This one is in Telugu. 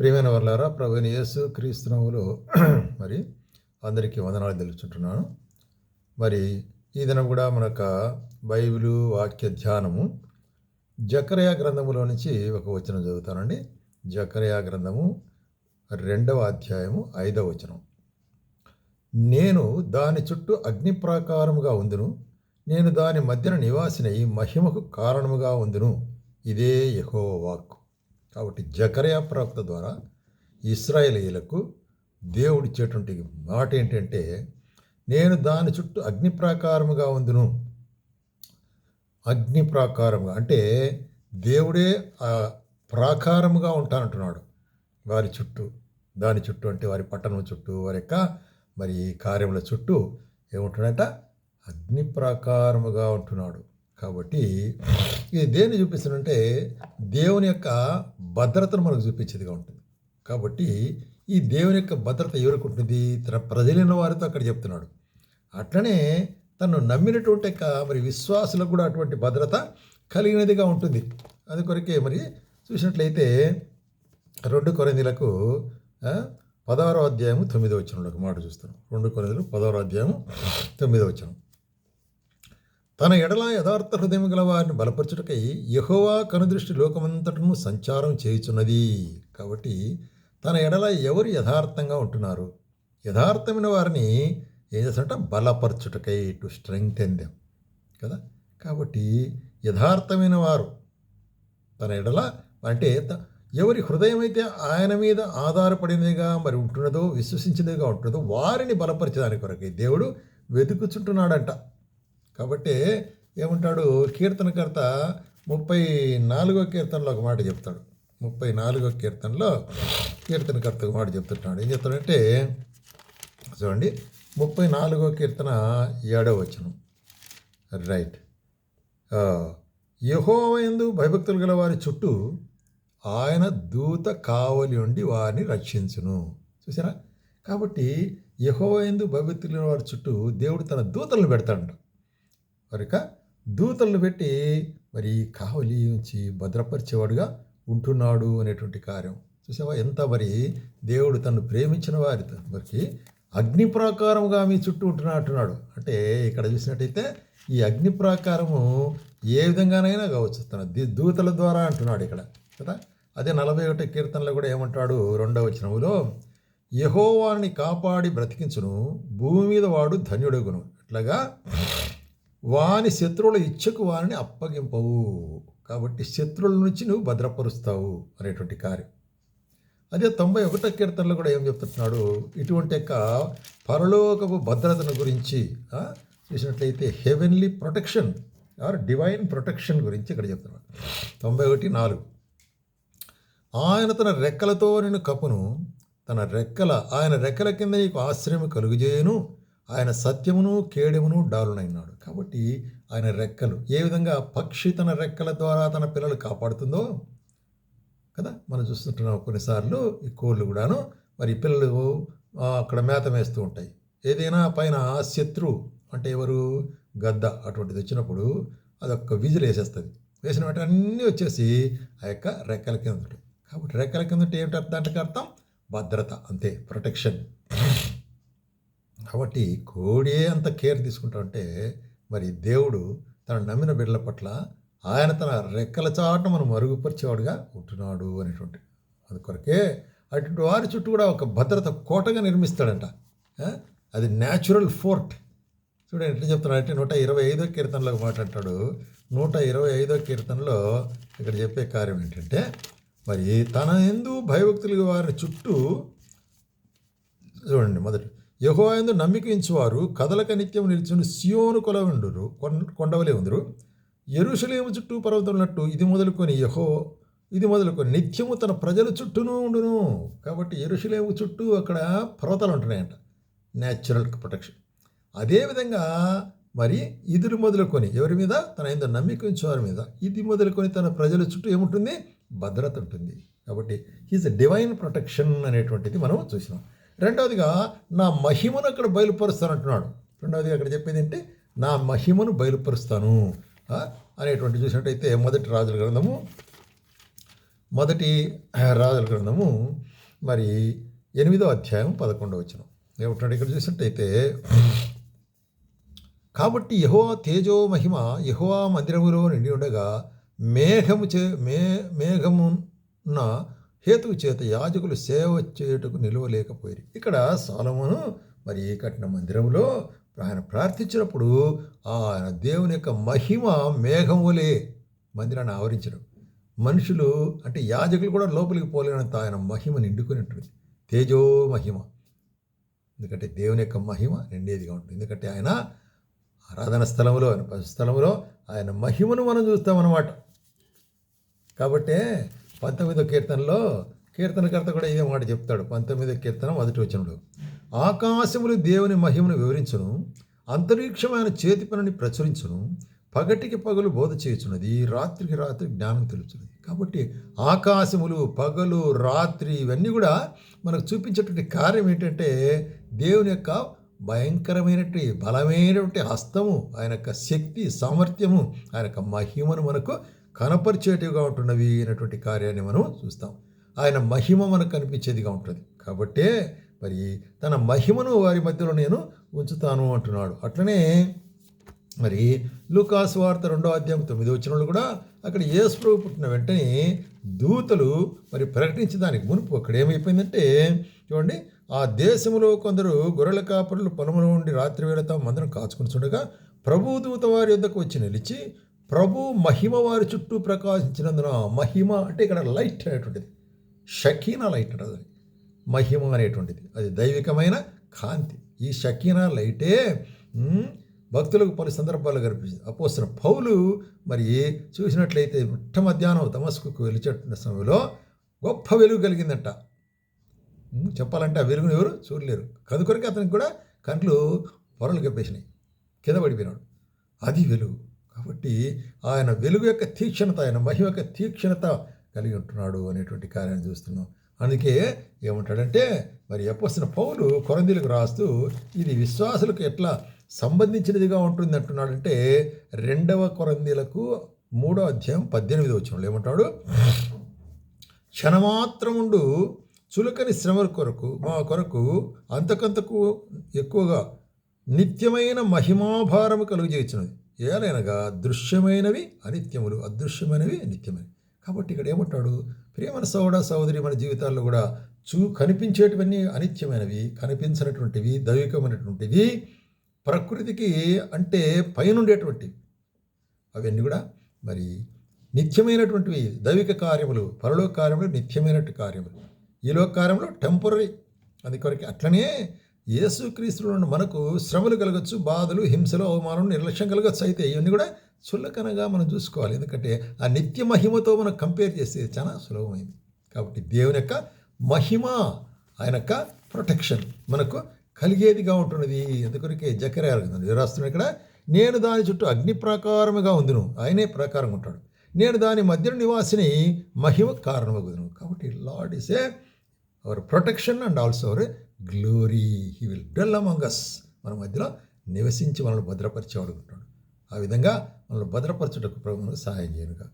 ప్రియమైన వర్లారా ప్రభుని యేసు క్రీస్తునవులు మరి అందరికీ వందనాలు తెలుచుంటున్నాను మరి ఈ దినం కూడా మనక బైబిలు వాక్య ధ్యానము జకరయా గ్రంథములో నుంచి ఒక వచనం చదువుతానండి. జకరయా గ్రంథము రెండవ అధ్యాయము ఐదవ వచనం. నేను దాని చుట్టూ అగ్ని ప్రాకారముగా ఉందును. నేను దాని మధ్యన నివాసినై మహిమకు కారణముగా ఉందును. ఇదే యహో వాక్కు కాబట్టి జకరయా ప్రవక్త ద్వారా ఇస్రాయేలీలకు దేవుడిచ్చేటువంటి మాట ఏంటంటే నేను దాని చుట్టూ అగ్ని ప్రాకారముగా ఉందును. అగ్ని ప్రాకారముగా అంటే దేవుడే ఆ ప్రాకారముగా ఉంటానంటున్నాడు. వారి చుట్టూ దాని చుట్టూ అంటే వారి పట్టణం చుట్టూ వారి యొక్క మరి కార్యముల చుట్టూ ఏముంటున్నాడంట అగ్ని ప్రాకారముగా ఉంటున్నాడు. కాబట్టి ఇది దేన్ని చూపిస్తుందంటే దేవుని యొక్క భద్రతను మనకు చూపించేదిగా ఉంటుంది. కాబట్టి ఈ దేవుని యొక్క భద్రత ఎవరికి ఉంటుంది? తన ప్రజలైన వారితో అక్కడ చెప్తున్నాడు. అట్లనే తను నమ్మినటువంటి యొక్క మరి విశ్వాసులకు కూడా అటువంటి భద్రత కలిగినదిగా ఉంటుంది. అది కొరకే మరి చూసినట్లయితే రెండు కొరందీలకు పదహారో అధ్యాయము తొమ్మిదో వచ్చిన ఒక మాట చూస్తున్నాం. రెండు కొరందీలు పదహారో అధ్యాయము తొమ్మిదో వచ్చినాం తన ఎడల యథార్థ హృదయం గల వారిని బలపరచుటకై యహోవా కనుదృష్టి లోకమంతటను సంచారం చేయుచున్నది. కాబట్టి తన ఎడల ఎవరు యథార్థంగా ఉంటున్నారు? యథార్థమైన వారిని ఏం చేస్తారంట? బలపరచుటకై టు స్ట్రెంగ్త్ దెమ్ కదా? కాబట్టి యథార్థమైన వారు తన ఎడల అంటే ఎవరి హృదయం అయితే ఆయన మీద ఆధారపడినదిగా మరి ఉంటున్నదో విశ్వసించినదిగా ఉంటున్నదో వారిని బలపరిచేదాని కొరకై దేవుడు వెతుకుచుంటున్నాడంట. కాబట్టి ఏమంటాడు? కీర్తనకర్త ముప్పై నాలుగో కీర్తనలో ఒక మాట చెప్తాడు. ముప్పై నాలుగో కీర్తనలో కీర్తనకర్త ఒక మాట చెప్తుంటాడు. ఏం చెప్తాడంటే చూడండి ముప్పై నాలుగో కీర్తన ఏడవ వచనం. రైట్. యహోవయందు భయభక్తులు గల వారి చుట్టూ ఆయన దూత కావలి ఉండి వారిని రక్షించును. చూసారా కాబట్టి యహోవయందు భయభక్తులు గల వారి చుట్టూ దేవుడు తన దూతలను పెడతాడు. కనుక దూతలను పెట్టి మరి కావలి ఉంచి భద్రపరిచేవాడుగా ఉంటున్నాడు అనేటువంటి కార్యం. చూసావా? ఎంత మరి దేవుడు తను ప్రేమించిన వారి మరికి అగ్ని ప్రాకారముగా మీ చుట్టూ ఉంటున్నట్టున్నాడు అంటే ఇక్కడ చూసినట్టయితే ఈ అగ్ని ప్రాకారము ఏ విధంగానైనా కావచ్చు. తన దూతల ద్వారా అంటున్నాడు ఇక్కడ. కదా? అదే నలభై ఒకటి కీర్తనలో కూడా ఏమంటాడు? రెండవ వచనములో యహోవాని కాపాడి బ్రతికించును భూమి మీద వాడు ధన్యుడగును. ఇట్లాగా వాని శత్రువుల ఇచ్చకు వారిని అప్పగింపవు. కాబట్టి శత్రువుల నుంచి నువ్వు భద్రపరుస్తావు అనేటువంటి కార్యం. అదే తొంభై ఒకటో కీర్తనలో కూడా ఏం చెప్తున్నాడు? ఇటువంటి యొక్క పరలోకపు భద్రతను గురించి చూసినట్లయితే heavenly protection or divine protection గురించి ఇక్కడ చెప్తున్నాడు. తొంభై ఒకటి నాలుగు. ఆయన తన రెక్కలతో నేను కప్పును తన రెక్కల ఆయన రెక్కల కింద నీకు ఆశ్రయం కలుగుజేయను. ఆయన సత్యమును కేడెమును డాలునైనాడు. కాబట్టి ఆయన రెక్కలు. ఏ విధంగా పక్షి తన రెక్కల ద్వారా తన పిల్లలు కాపాడుతుందో కదా మనం చూస్తుంటున్నాం కొన్నిసార్లు ఈ కోళ్ళు కూడాను. మరి పిల్లలు అక్కడ మేత వేస్తూ ఉంటాయి. ఏదైనా పైన శత్రు అంటే ఎవరు? గద్ద అటువంటిది వచ్చినప్పుడు అదొక విజులు వేసేస్తుంది. వేసిన వెంటనే అన్నీ వచ్చేసి ఆ యొక్క రెక్కల కింద ఉంటాయి కాబట్టి రెక్కల కింద ఏమిటి దాంట్లో అర్థం? భద్రత అంతే. ప్రొటెక్షన్. కాబట్టి కోడే అంత కేర్ తీసుకుంటా ఉంటే మరి దేవుడు తన నమ్మిన బిడ్డల పట్ల ఆయన తన రెక్కల చాట మనం మరుగుపరిచేవాడుగా ఉంటున్నాడు అనేటువంటి. అది కొరకే అటువంటి వారి చుట్టూ కూడా ఒక భద్రత కోటగా నిర్మిస్తాడంట. అది న్యాచురల్ ఫోర్ట్ చూడండి ఎట్లా చెప్తున్నాడు అంటే నూట ఇరవై ఐదో కీర్తనలో మాట్లాడతాడు నూట ఇరవై ఐదో కీర్తనలో ఇక్కడ చెప్పే కార్యం ఏంటంటే మరి తన ఎందు భయభక్తులు వారి చుట్టూ చూడండి మొదటి యహోయందు నమ్మికించువారు కదలక నిత్యం నిలిచిన సియోను కొలవండురు కొండవలే ఉందరు. ఎరుసలేము చుట్టూ పర్వతమున్నట్టు ఇది మొదలుకొని యహో ఇది మొదలుకొని నిత్యము తన ప్రజల చుట్టూనూ ఉండును. కాబట్టి ఎరుసలేము చుట్టూ అక్కడ పర్వతాలు ఉంటున్నాయంట న్యాచురల్ ప్రొటెక్షన్ అదేవిధంగా మరి ఇదురు మొదలుకొని ఎవరి మీద? తన ఏందో నమ్మిక వారి మీద. ఇది మొదలుకొని తన ప్రజల చుట్టూ ఏముంటుంది? భద్రత ఉంటుంది. కాబట్టి హీజ్ డివైన్ ప్రొటెక్షన్ అనేటువంటిది మనం చూసినాం. రెండవదిగా నా మహిమను అక్కడ బయలుపరుస్తాను అంటున్నాడు రెండవది అక్కడ చెప్పేది ఏంటి? నా మహిమను బయలుపరుస్తాను. అనేటువంటి చూసినట్టయితే మొదటి రాజుల గ్రంథము మొదటి రాజుల గ్రంథము మరి ఎనిమిదో అధ్యాయం పదకొండవ వచ్చిన ఏమంటున్నాడు? ఇక్కడ చూసినట్టయితే కాబట్టి యహోవా తేజో మహిమ యహోవా మందిరములో నిండి ఉండగా మేఘము చే మే మేఘమున్న హేతువు చేత యాజకులు సేవ చేయుటకు నిలవలేకపోయారు ఇక్కడ సాలమును మరి కట్టిన మందిరంలో ఆయన ప్రార్థించినప్పుడు ఆయన దేవుని యొక్క మహిమ మేఘములే మందిరాన్ని ఆవరించడం. మనుషులు అంటే యాజకులు కూడా లోపలికి పోలేనంత ఆయన మహిమ నిండుకొని ఉంటుంది. తేజో మహిమ. ఎందుకంటే దేవుని యొక్క మహిమ నిండేదిగా ఉంటుంది. ఎందుకంటే ఆయన ఆరాధన స్థలంలో ఆయన స్థలంలో ఆయన మహిమను మనం చూస్తామన్నమాట. కాబట్టే పంతొమ్మిదో కీర్తనలో కీర్తనకర్త కూడా ఇదే మాట చెప్తాడు. పంతొమ్మిదో కీర్తన మొదటి వచ్చినప్పుడు ఆకాశములు దేవుని మహిమను వివరించును అంతరిక్షమైన చేతి పనిని ప్రచురించును పగటికి పగలు బోధ చేయుచున్నది రాత్రికి రాత్రి జ్ఞానం తెలుచున్నది. కాబట్టి ఆకాశములు పగలు రాత్రి ఇవన్నీ కూడా మనకు చూపించేటువంటి కార్యం ఏంటంటే దేవుని యొక్క భయంకరమైనటువంటి బలమైనటువంటి హస్తము ఆయన యొక్క శక్తి సామర్థ్యము ఆయన యొక్క మహిమను మనకు కనపరిచేటివిగా ఉంటున్నవి అనేటువంటి కార్యాన్ని మనం చూస్తాం. ఆయన మహిమ మనకు కనిపించేదిగా ఉంటుంది. కాబట్టే మరి తన మహిమను వారి మధ్యలో నేను ఉంచుతాను అంటున్నాడు. అట్లనే మరి లుకాస్ వార్త రెండో అధ్యాయం తొమ్మిది వచ్చిన వాళ్ళు కూడా అక్కడ యేసుప్రభు పుట్టిన వెంటనే దూతలు మరి ప్రకటించడానికి మునుపు అక్కడ ఏమైపోయిందంటే చూడండి ఆ దేశంలో కొందరు గొర్రెల కాపరులు పొలములో ఉండి రాత్రి వేళ తమ మందరం కాచుకుని చూడగా ప్రభు దూత వారి యొద్దకు వచ్చి నిలిచి ప్రభు మహిమ వారి చుట్టూ ప్రకాశించినందున మహిమ అంటే ఇక్కడ లైట్ అనేటువంటిది. షకీనా లైట్ అంటారు మహిమ అనేటువంటిది. అది దైవికమైన కాంతి. ఈ షకీనా లైటే భక్తులకు పలు సందర్భాల్లో కనిపించింది అపోసిన పౌలు మరి చూసినట్లయితే మిట్ట మధ్యాహ్నం తమస్కుకు వెలిచేటున్న సమయంలో గొప్ప వెలుగు కలిగిందంట. చెప్పాలంటే ఆ వెలుగును ఎవరు చూడలేరు. కనుకొరికి అతనికి కూడా కంట్లు పొరలు కప్పేసినాయి. కింద పడిపోయినాడు. అది వెలుగు. కాబట్టి ఆయన వెలుగు యొక్క తీక్షణత ఆయన మహిమ యొక్క తీక్షణత కలిగి ఉంటున్నాడు అనేటువంటి కార్యాన్ని చూస్తున్నాం. అందుకే ఏమంటాడంటే మరి ఎప్పొస్తున్న పౌలు కొరందీలకు రాస్తూ ఇది విశ్వాసులకు ఎట్లా సంబంధించినదిగా ఉంటుంది అంటున్నాడంటే రెండవ కొరందీలకు మూడో అధ్యాయం పద్దెనిమిది వచ్చిన ఏమంటాడు? క్షణమాత్రముండు చులకని శ్రమల కొరకు మా కొరకు అంతకంతకు ఎక్కువగా నిత్యమైన మహిమాభారము కలుగజేసినది ఏలైనగా దృశ్యమైనవి అనిత్యములు అదృశ్యమైనవి నిత్యమైనవి. కాబట్టి ఇక్కడ ఏమంటాడు? ప్రియమన సోదర సోదరి మన జీవితాల్లో కూడా చూ కనిపించేటివన్నీ అనిత్యమైనవి కనిపించినటువంటివి దైవికమైనటువంటివి ప్రకృతికి అంటే పైనుండేటువంటివి. అవన్నీ కూడా మరి నిత్యమైనటువంటివి దైవిక కార్యములు పరలోక కార్యములు నిత్యమైనటువంటి కార్యములు. ఈ లోక కార్యములు టెంపరీ అందుకొరకు అట్లనే యేసుక్రీస్తులను మనకు శ్రమలు కలగచ్చు బాధలు హింసలు అవమానం నిర్లక్ష్యం కలగచ్చు అయితే ఇవన్నీ కూడా చులకనగా మనం చూసుకోవాలి. ఎందుకంటే ఆ నిత్య మహిమతో మనం కంపేర్ చేస్తే చాలా సులభమైంది. కాబట్టి దేవుని యొక్క మహిమ ఆయన యొక్క ప్రొటెక్షన్ మనకు కలిగేదిగా ఉంటున్నది. ఎందుకొరకే జకరే రాస్తున్నాడు ఇక్కడ నేను దాని చుట్టూ అగ్ని ప్రాకారముగా ఉందిను ఆయనే ప్రకారం ఉంటాడు నేను దాని మధ్యన నివాసిని మహిమ కారణమగుదును. కాబట్టి lord is a our protection and also our glory he will dwell among us మన మధ్యలో నివసించి మనల్ని భద్రపరిచేవాడు ఉంటాడు. ఆ విధంగా మనల్ని భద్రపరచుటకు ప్రభువును సహాయం చేయనుగా.